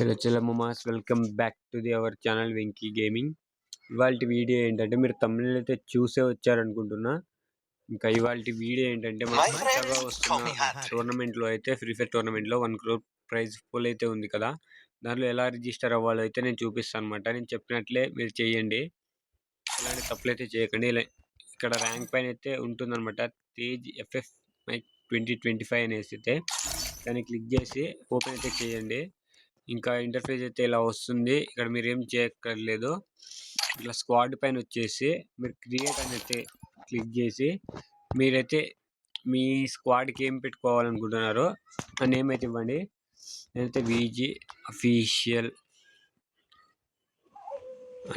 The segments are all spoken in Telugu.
చలో చలో Mama's welcome back to the our channel Venky gaming. ఇవాళ వీడియో ఏంటంటే మీరు తమిళ అయితే చూసే వచ్చారనుకుంటున్నా. ఇంకా ఇవాళ వీడియో ఏంటంటే మనకు వస్తున్న me Harry. టోర్నమెంట్లో అయితే ఫ్రీ ఫైర్ టోర్నమెంట్లో వన్ క్రోర్ ప్రైజ్ ఫుల్ అయితే ఉంది కదా. దాంట్లో ఎలా రిజిస్టర్ అవ్వాలో అయితే నేను చూపిస్తాను అనమాట నేను చెప్పినట్లే మీరు చేయండి. ఇలాంటి తప్పులు అయితే చేయకండి. ఇలా ఇక్కడ ర్యాంక్ పైన అయితే ఉంటుందన్నమాట. Tej FF twenty twenty five అనేసి అయితే దాన్ని క్లిక్ చేసి ఓపెన్ అయితే చేయండి. ఇంకా ఇంటర్ఫేస్ అయితే ఇలా వస్తుంది. ఇక్కడ మీరు ఏం చేయక్కర్లేదు. ఇట్లా స్క్వాడ్ పైన వచ్చేసి మీరు క్రియేట్ అని అయితే క్లిక్ చేసి మీరైతే మీ స్క్వాడ్కి ఏం పెట్టుకోవాలనుకుంటున్నారో ఆ నేమ్ అయితే ఇవ్వండి. నేనైతే వీజీ అఫీషియల్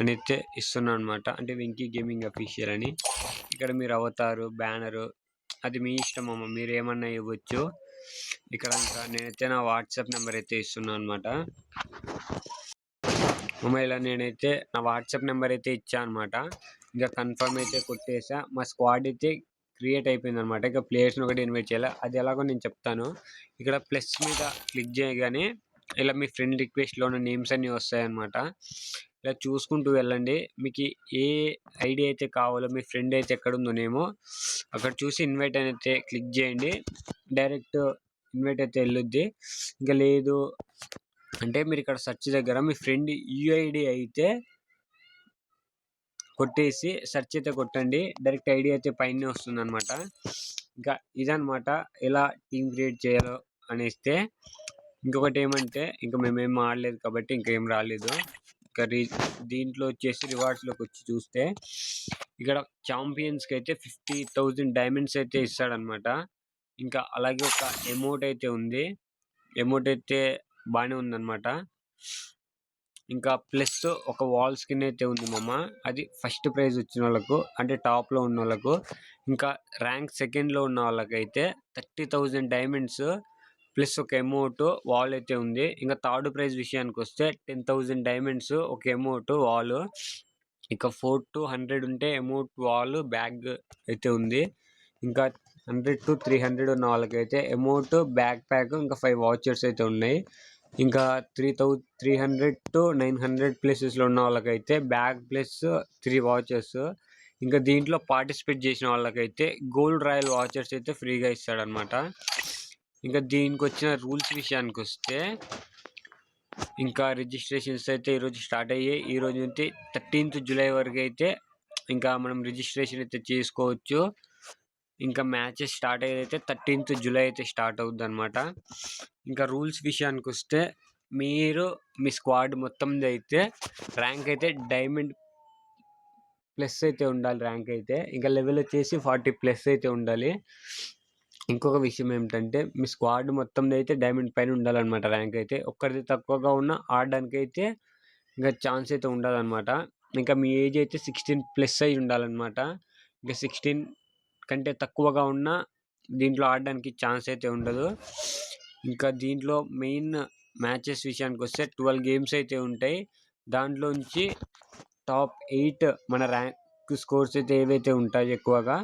అని అయితే ఇస్తున్నాను అనమాట అంటే వెంకీ గేమింగ్ అఫీషియల్ అని. ఇక్కడ మీరు అవతారు బ్యానరు అది మీ ఇష్టం అమ్మ. మీరు ఏమన్నా ఇవ్వచ్చు. ఇక్కడ నేనైతే నా వాట్సాప్ నెంబర్ అయితే ఇస్తున్నాను అనమాట అమ్మ ఇలా నేనైతే నా వాట్సాప్ నెంబర్ అయితే ఇచ్చాను అనమాట ఇంకా కన్ఫర్మ్ అయితే కొట్టేసా. మా స్క్వాడ్ అయితే క్రియేట్ అయిపోయింది అనమాట ఇక ప్లేయర్స్ని ఒకటి ఇన్వైట్ చేయాలి. అది ఎలాగో నేను చెప్తాను. ఇక్కడ ప్లస్ మీద క్లిక్ చేయగానే ఇలా మీ ఫ్రెండ్ రిక్వెస్ట్లో ఉన్న నేమ్స్ అన్నీ వస్తాయన్నమాట ఇలా చూసుకుంటూ వెళ్ళండి. మీకు ఏ ఐడి అయితే కావాలో మీ ఫ్రెండ్ అయితే ఎక్కడ ఉందో నేమో అక్కడ చూసి ఇన్వైట్ అయితే క్లిక్ చేయండి. డైరెక్ట్ ఇన్వైట్ అయితే వెళ్ళొద్ది. ఇంకా లేదు అంటే మీరు ఇక్కడ సెర్చ్ దగ్గర మీ ఫ్రెండ్ యూఐడి అయితే కొట్టేసి సెర్చ్ అయితే కొట్టండి. డైరెక్ట్ ఐడి అయితే పైన వస్తుంది అనమాట ఇంకా ఇదనమాట ఎలా టీమ్ క్రియేట్ చేయాలో అనేస్తే ఇంకొకటి ఏమంటే ఇంకా మేమేం ఆడలేదు కాబట్టి ఇంకేం రాలేదు. ఇంకా రీ దీంట్లో వచ్చేసి రివార్డ్స్లోకి వచ్చి చూస్తే ఇక్కడ ఛాంపియన్స్కి అయితే ఫిఫ్టీ థౌజండ్ డైమండ్స్ అయితే ఇస్తాడనమాట ఇంకా అలాగే ఒక ఎమౌంట్ అయితే ఉంది. ఎమౌంట్ అయితే బాగానే ఉందన్నమాట. ఇంకా ప్లస్ ఒక వాల్ స్కిన్ అయితే ఉంది మామ. అది ఫస్ట్ ప్రైజ్ వచ్చిన వాళ్ళకు అంటే టాప్లో ఉన్న వాళ్ళకు. ఇంకా ర్యాంక్ సెకండ్లో ఉన్న వాళ్ళకైతే థర్టీ థౌజండ్ డైమండ్స్ ప్లస్ ఒక అమౌంట్ వాల్ అయితే ఉంది. ఇంకా థర్డ్ ప్రైజ్ విషయానికి వస్తే టెన్ థౌజండ్ డైమండ్స్ ఒక అమౌంట్ వాల్ ఇంకా ఫోర్ టు హండ్రెడ్ ఉంటే అమౌంట్ వాల్ బ్యాగ్ అయితే ఉంది. ఇంకా హండ్రెడ్ టు త్రీ హండ్రెడ్ ఉన్న వాళ్ళకైతే అమౌంట్ బ్యాక్ ప్యాక్ ఇంకా ఫైవ్ వాచర్స్ అయితే ఉన్నాయి. ఇంకా three thou three hundred to nine hundred ప్లేసెస్లో ఉన్న వాళ్ళకైతే బ్యాగ్ ప్లస్ త్రీ వాచెస్. ఇంకా దీంట్లో పార్టిసిపేట్ చేసిన వాళ్ళకైతే గోల్డ్ రాయల్ వాచర్స్ అయితే ఫ్రీగా ఇస్తాడనమాట ఇంకా దీనికి వచ్చిన రూల్స్ విషయానికి వస్తే ఇంకా రిజిస్ట్రేషన్స్ అయితే ఈరోజు స్టార్ట్ అయ్యాయి. ఈ రోజు నుంచి థర్టీన్త్ జూలై వరకు అయితే ఇంకా మనం రిజిస్ట్రేషన్ అయితే చేసుకోవచ్చు. ఇంకా మ్యాచెస్ స్టార్ట్ అయ్యేదైతే థర్టీన్త్ జూలై అయితే స్టార్ట్ అవుద్ది అనమాట ఇంకా రూల్స్ విషయానికి వస్తే మీరు మీ స్క్వాడ్ మొత్తం అయితే ర్యాంక్ అయితే డైమండ్ ప్లస్ అయితే ఉండాలి ర్యాంక్ అయితే. ఇంకా లెవెల్ వచ్చేసి ఫార్టీ ప్లస్ అయితే ఉండాలి. ఇంకొక విషయం ఏమిటంటే మీ స్క్వాడ్ మొత్తం అయితే డైమండ్ పైన ఉండాలన్నమాట ర్యాంక్ అయితే. ఒక్కరిది తక్కువగా ఉన్న ఆడడానికి అయితే ఇంకా ఛాన్స్ అయితే ఉండాలన్నమాట. ఇంకా మీ ఏజ్ అయితే సిక్స్టీన్ ప్లస్ అయి ఉండాలన్నమాట. ఇంకా సిక్స్టీన్ కంటే తక్కువగా ఉన్న దీంట్లో ఆడడానికి ఛాన్స్ అయితే ఉండదు. ఇంకా దీంట్లో మెయిన్ మ్యాచెస్ విషయానికి వస్తే ట్వెల్వ్ గేమ్స్ అయితే ఉంటాయి. దాంట్లోంచి టాప్ ఎయిట్ మన ర్యాంక్ స్కోర్స్ అయితే ఏవైతే ఉంటాయో ఎక్కువగా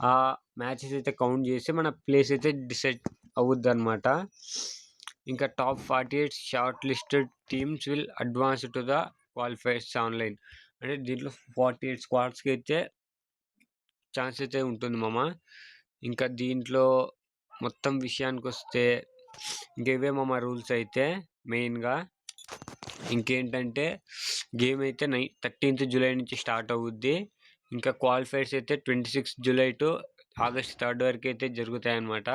ఆ మ్యాచెస్ అయితే కౌంట్ చేసి మన ప్లేస్ అయితే డిసైడ్ అవుద్ది అనమాట ఇంకా top forty eight shortlisted teams will advance to the qualifiers online అంటే దీంట్లో ఫార్టీ ఎయిట్ స్క్వాడ్స్కి అయితే ఛాన్స్ అయితే ఉంటుంది మామ. ఇంకా దీంట్లో మొత్తం విషయానికి వస్తే ఇంకేవే మామ రూల్స్ అయితే మెయిన్గా. ఇంకేంటంటే గేమ్ అయితే నై థర్టీన్త్ జూలై నుంచి స్టార్ట్ అవుద్ది. ఇంకా క్వాలిఫైర్స్ అయితే twenty six July to August third వరకు అయితే జరుగుతాయి అన్నమాట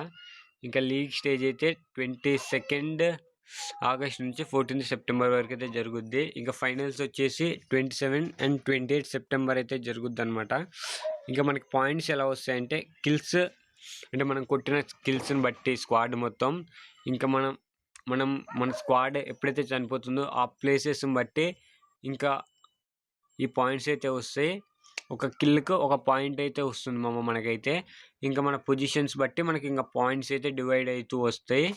ఇంకా లీగ్ స్టేజ్ అయితే ట్వంటీ సెకండ్ ఆగస్ట్ నుంచి ఫోర్టీన్త్ సెప్టెంబర్ వరకు అయితే జరుగుద్ది. ఇంకా ఫైనల్స్ వచ్చేసి twenty seven and twenty eight September అయితే జరుగుద్ది అనమాట ఇంకా మనకి పాయింట్స్ ఎలా వస్తాయంటే కిల్స్ అంటే మనం కొట్టిన స్కిల్స్ని బట్టి స్క్వాడ్ మొత్తం. ఇంకా మనం మనం మన స్క్వాడ్ ఎప్పుడైతే చనిపోతుందో ఆ ప్లేసెస్ని బట్టి ఇంకా ఈ పాయింట్స్ అయితే వస్తాయి. ఒక కిల్కి ఒక పాయింట్ అయితే వస్తుంది మామ మనకైతే. ఇంకా మన పొజిషన్స్ బట్టి మనకి ఇంకా పాయింట్స్ అయితే డివైడ్ అవుతూ వస్తాయి.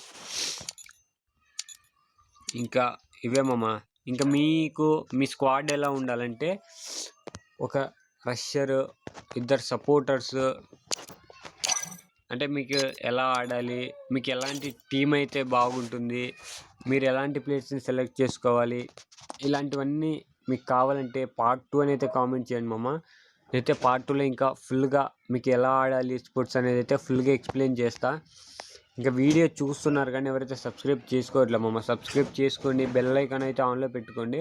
ఇంకా ఇవే మామ. ఇంకా మీకు మీ స్క్వాడ్ ఎలా ఉండాలంటే ఒక రష్యరు ఇద్దరు సపోర్టర్స్. అంటే మీకు ఎలా ఆడాలి? మీకు ఎలాంటి టీం అయితే బాగుంటుంది? మీరు ఎలాంటి ప్లేయర్స్ని సెలెక్ట్ చేసుకోవాలి? ఇలాంటివన్నీ మీకు కావాలంటే పార్ట్ టూ అని అయితే కామెంట్ చేయండి మామ. నేనైతే పార్ట్ టూలో ఇంకా ఫుల్గా మీకు ఎలా ఆడాలి స్పోర్ట్స్ అనేది అయితే ఫుల్గా ఎక్స్ప్లెయిన్ చేస్తా. ఇంకా వీడియో చూస్తున్నారు కానీ ఎవరైతే సబ్స్క్రైబ్ చేసుకోవట్లే మామ సబ్స్క్రైబ్ చేసుకోండి. బెల్ ఐకాన్ అయితే ఆన్లో పెట్టుకోండి.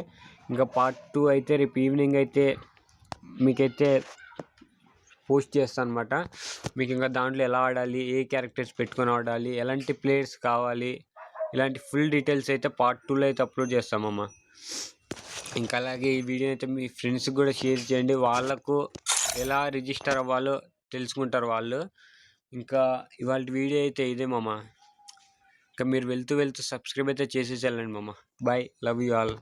ఇంకా పార్ట్ టూ అయితే రేపు ఈవినింగ్ అయితే మీకైతే పోస్ట్ చేస్తాను అనమాట మీకు ఇంకా దాంట్లో ఎలా ఆడాలి ఏ క్యారెక్టర్స్ పెట్టుకొని ఆడాలి ఎలాంటి ప్లేయర్స్ కావాలి ఇలాంటి ఫుల్ డీటెయిల్స్ అయితే పార్ట్ టూలో అయితే అప్లోడ్ చేస్తామమ్మ. ఇంకా అలాగే ఈ వీడియో అయితే మీ ఫ్రెండ్స్కి కూడా షేర్ చేయండి. వాళ్ళకు ఎలా రిజిస్టర్ అవ్వాలో తెలుసుకుంటారు వాళ్ళు. ఇంకా ఇవాళ వీడియో అయితే ఇదే మామ. ఇంకా మీరు వెళ్తూ వెళ్తూ సబ్స్క్రైబ్ అయితే చేసేసి వెళ్ళండి మామ. Bye love you all.